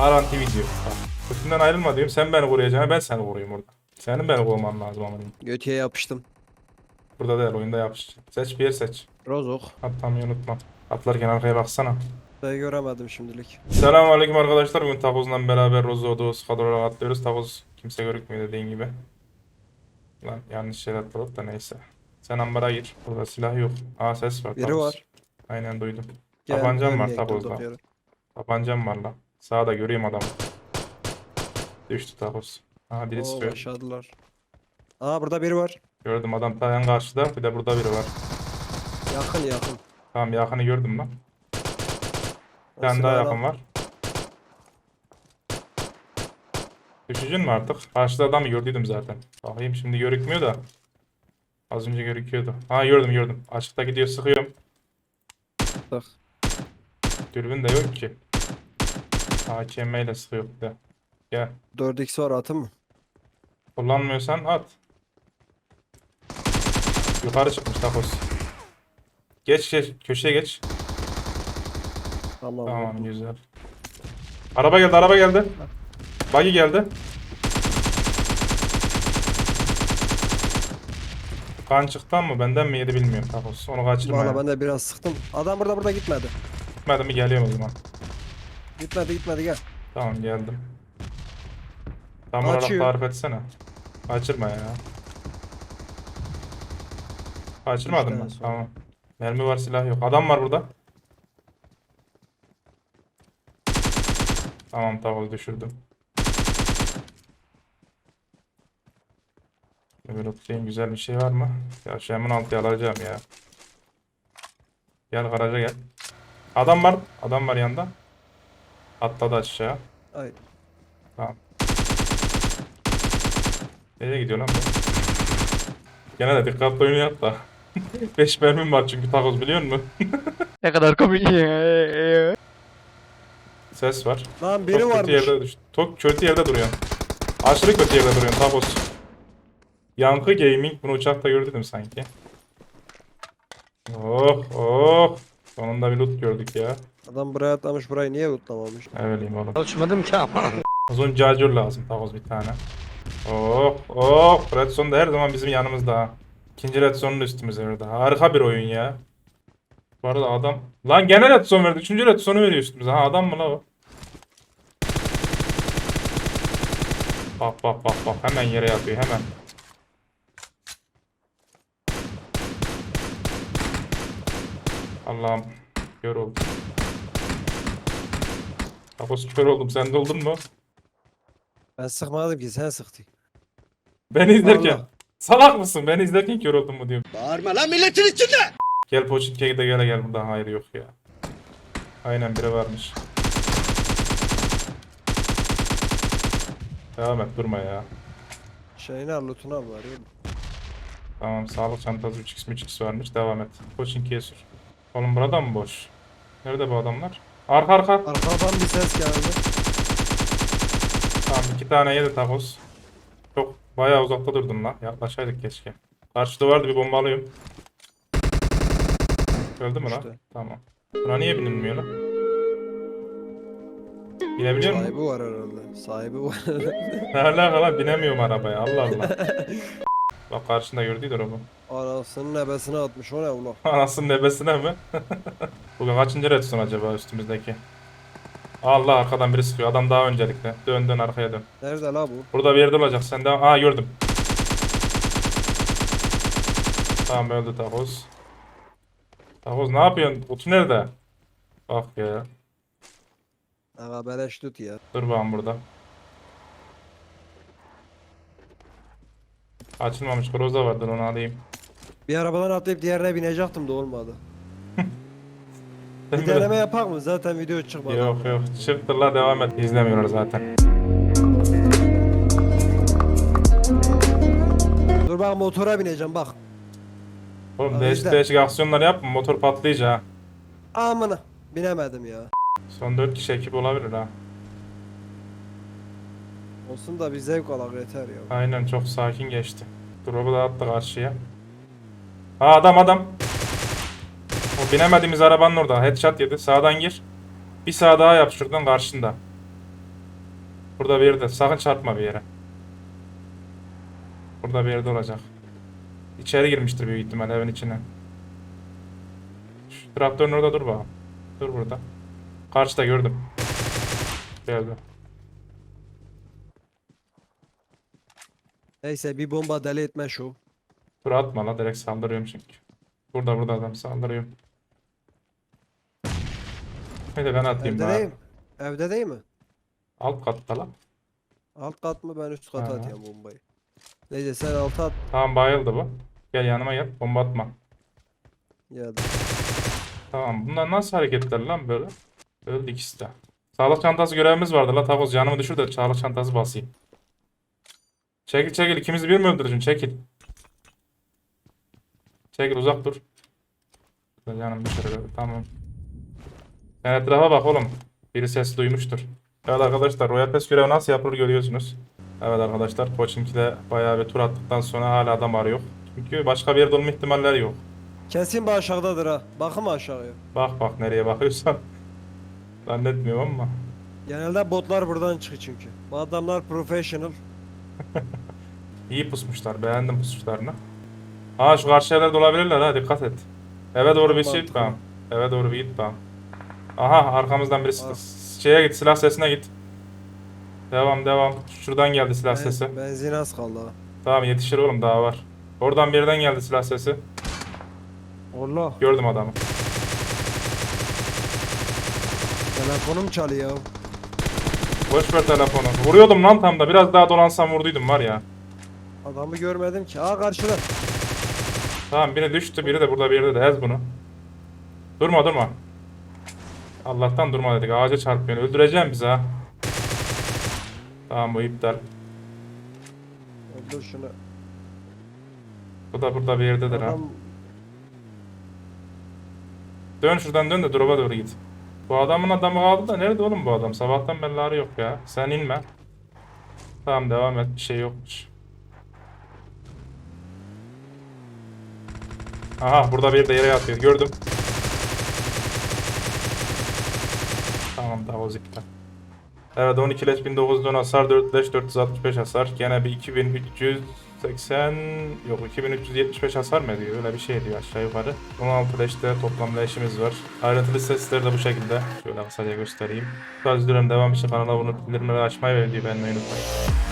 Garanti video. Bak. Üstünden ayrılma diyorum. Sen beni koruyacaksın. Ben seni koruyayım orada. Senin beni koruman lazım ama. Götüye yapıştım. Burada değil oyunda yapış. Seç bir yer seç. Rozok. Atlamayı unutma. Atlarken arkaya baksana. Ben göremedim şimdilik. Selamünaleyküm arkadaşlar. Bugün Takoz'la beraber Rozo'da kadrolara atlıyoruz. Takoz kimse görükmüyor dediğin gibi. Lan yanlış yere atladık da neyse. Sen ambara gir. Burada silah yok. Aa ses var. Biri Takoz. var. Aynen duydum. Gel, Tabancam var takozda. Tabancam var lan. Sağda göreyim adamı. Düştü takoz. Aha biri Oo sıkıyor. başladılar. Aa burada biri var. Gördüm adam ta yan karşıda. Bir de burada biri var. Yakın yakın. Tamam yakını gördüm lan. Bir tane daha yakın var. Düşeceksin mi artık? Karşıda adamı gördüydüm zaten. Bakayım şimdi görükmüyor da. Az önce görüküyordu. Ha gördüm gördüm. Açıkta gidiyor sıkıyorum. Bak. Dürbün de yok ki. AKM ile sıkıyor bir de. Gel. 4x var atın mı? Kullanmıyorsan at. Yukarı çıkmış takoz. Geç geç. Köşeye geç. Tamam. Tamam güzel. Araba geldi araba geldi. Buggy geldi. Kan çıktı mı benden mi yedi bilmiyorum takoz. Onu kaçırma Valla ya. ben de biraz sıktım. Adam burada burada gitmedi. Gitmedi mi geliyorum o zaman. Gitmedi gitmedi gel. Tamam geldim. Tam olarak Açıyor. tarif etsene. Kaçırma ya. Kaçırmadın Üç mı? tane sonra. Tamam. Mermi var silah yok. Adam var burada. Tamam takoz düşürdüm. Öbür okuyayım güzel bir şey var mı? Ya şu hemen altıya alacağım ya. Gel garaja gel. Adam var. Adam var yanında. Atladı aşağı. Ay. Tamam. Nereye gidiyor lan bu? Gene de dikkatli oynayat da. 5 mermim var çünkü takoz biliyor musun? Ne kadar komik. Ses var. Lan biri Çok kötü varmış. yerde düştü. Çok kötü yerde duruyor. Aşırı kötü yerde duruyor takoz. Yankı Gaming bunu uçakta gördüm sanki. Oh oh. Sonunda bir loot gördük ya. Adam buraya atlamış burayı niye utlamamış? Ne bileyim oğlum. Uçmadım ki ama. Uzun cacur lazım takoz bir tane. Oh oh. Red Zone da her zaman bizim yanımızda ha. İkinci Red Zone'un üstümüzde orada. Harika bir oyun ya. Bu arada adam... Lan gene Red Zone verdi. Üçüncü Red Zone'u veriyor üstümüze. Ha adam mı la o? Bak bak bak bak. Hemen yere yatıyor hemen. Allah'ım. Kör oldum. Takoz kör oldum. Sen de oldun mu? Ben sıkmadım ki sen sıktın. Beni izlerken. Vallahi. Salak mısın? Beni izlerken kör oldum mu diyorum. Bağırma lan milletin içinde. Gel Poçinki'ye de gele gel burada. Hayır yok ya. Aynen biri varmış. Devam et durma ya. Şeyini al lootunu al var ya. Tamam sağlık çantası 3x 3x varmış. Devam et. Poçinki'ye sür. Oğlum burada mı boş? Nerede bu adamlar? Arka arka. Arkadan bir ses geldi. Tamam iki tane yedi takoz. Çok bayağı uzakta durdun lan. Yaklaşaydık keşke. Karşıda vardı bir bomba alıyorum. Öldü mü lan? İşte. Tamam. Buna niye binilmiyor lan? Binebiliyor musun? Sahibi var herhalde. Sahibi var. Ne alaka lan binemiyorum arabaya Allah Allah. Bak karşında gördüydü bu. Anasının nebesine atmış o ne ulan? Anasının nebesine mi? Bugün kaçıncı redstone acaba üstümüzdeki? Allah arkadan biri sıkıyor. Adam daha öncelikle. Dön dön arkaya dön. Nerede la bu? Burada bir yerde olacak. Sen de... Aa gördüm. Tamam öldü takoz. Takoz ne yapıyorsun? Otu nerede? Bak ya. Aga beleş loot ya. Dur bakalım burada. Açılmamış groza vardır onu alayım. Bir arabadan atlayıp diğerine binecektim de olmadı. Bir deneme yapak mı? Zaten video çıkmadı. Yok yok. Çıktır la devam et. İzlemiyorlar zaten. Dur bak motora bineceğim bak. Oğlum Aa, değişik izle. değişik aksiyonlar yapma. Motor patlayacak ha. Amına. Binemedim ya. Son 4 kişi ekip olabilir ha. Olsun da bir zevk alak yeter ya. Aynen çok sakin geçti. Drop'u da attı karşıya. Ha adam adam. O binemediğimiz arabanın orada. Headshot yedi. Sağdan gir. Bir sağ daha yap şuradan karşında. Burada bir yerde. Sakın çarpma bir yere. Burada bir yerde olacak. İçeri girmiştir büyük ihtimal evin içine. Şu traktörün orada dur bakalım. Dur burada. Karşıda gördüm. Geldi. Neyse bir bomba deli etme şu. Dur atma la direkt saldırıyorum çünkü. Burada burada adam saldırıyorum. Hadi ben atayım Evde değil mi? Evde değil mi? Alt katta la. Alt kat mı ben üst kata Ha. atayım bombayı. Neyse sen alta at. Tamam bayıldı bu. Gel yanıma gel. Bomba atma. Geldi. Tamam. Bunlar nasıl hareketler lan böyle? Öldü ikisi de. Sağlık çantası görevimiz vardı la takoz. Canımı düşür de sağlık çantası basayım. Çekil çekil. İkimizi bir mi öldüreceksin? Çekil. Çekil uzak dur. Canım öyle. Tamam. Sen etrafa bak oğlum. Biri ses duymuştur. Evet arkadaşlar Royal Pass görevi nasıl yapılır görüyorsunuz. Evet arkadaşlar Pochinki'de bayağı bir tur attıktan sonra hala adam arıyor. Çünkü başka bir yerde olma ihtimalleri yok. Kesin bu aşağıdadır ha. Bakın aşağıya. Bak bak nereye bakıyorsan. Zannetmiyorum ama. Genelde botlar buradan çıkıyor çünkü. Bu adamlar professional. İyi pusmuşlar. Beğendim pusuşlarını. Ha şu karşı evlerde olabilirler ha dikkat et. Eve doğru bir şey tamam. Eve doğru bir git tamam. Aha arkamızdan birisi şeye git silah sesine git. Devam devam. Şuradan geldi silah Ben- sesi. Benzin az kaldı ha. Tamam yetişir oğlum daha var. Oradan bir yerden geldi silah sesi. Allah. Gördüm adamı. Telefonum çalıyor. Boş ver telefonu. Vuruyordum lan tam da. Biraz daha dolansam vurduydum var ya. Adamı görmedim ki. Aa karşıda. Tamam biri düştü biri de burada bir yerde de ez bunu. Durma durma. Allah'tan durma dedik ağaca çarpıyorsun öldüreceğim bizi ha. Tamam bu iptal. Dur şunu. Bu da burada bir yerdedir ha. Adam Dön şuradan dön de drop'a doğru git. Bu adamın adamı kaldı da nerede oğlum bu adam? Sabahtan beri yok ya. Sen inme. Tamam devam et bir şey yokmuş. Aha burada bir de yere yatıyor gördüm. Tamam daha o iptal. Evet 12 leş 1910 hasar 4 leş 465 hasar. Gene bir 2380 yok 2375 hasar mı ediyor öyle bir şey diyor aşağı yukarı. 16 leşte toplam leşimiz var. Ayrıntılı sesleri de bu şekilde. Şöyle kısaca göstereyim. Tarz videoların devam için kanala abone olup bildirimleri açmayı ve videoyu beğenmeyi unutmayın.